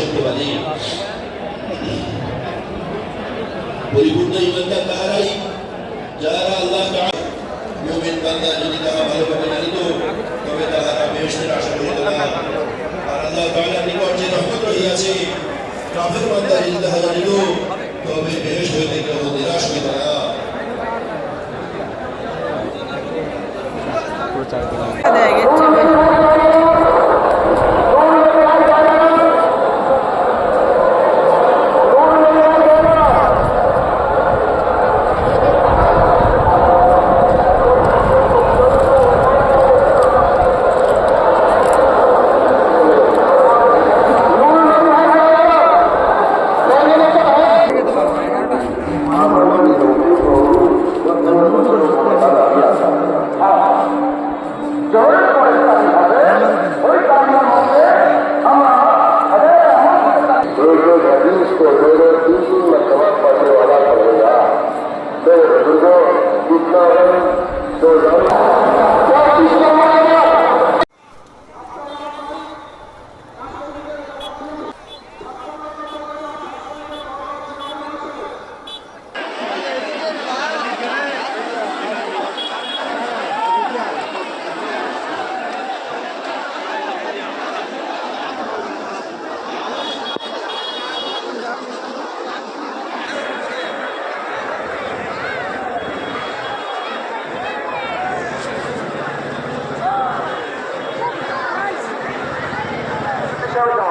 করতে পরিপূর্ণ ইমানদার তাহারাই যারা আল্লাহ যদি তারা ভালোভাবে জানিত তবে তাহারা বেহস্তের আশা করিত না আর আল্লাহ তাহলে নিকট যে রহমত রহিয়াছে কাফের বান্দা যদি তাহা জানিত তবে বেহস্ত হইতে কেউ নিরাশ হইত না প্রচার জোরের পরে দাবি হবে ওই দাবির মধ্যে আমরা लोग हदीस को मेरे तीन मरतबा पढ़ने वाला पड़ेगा तो बुजुर्गो कितना रंग तो रंग there we go.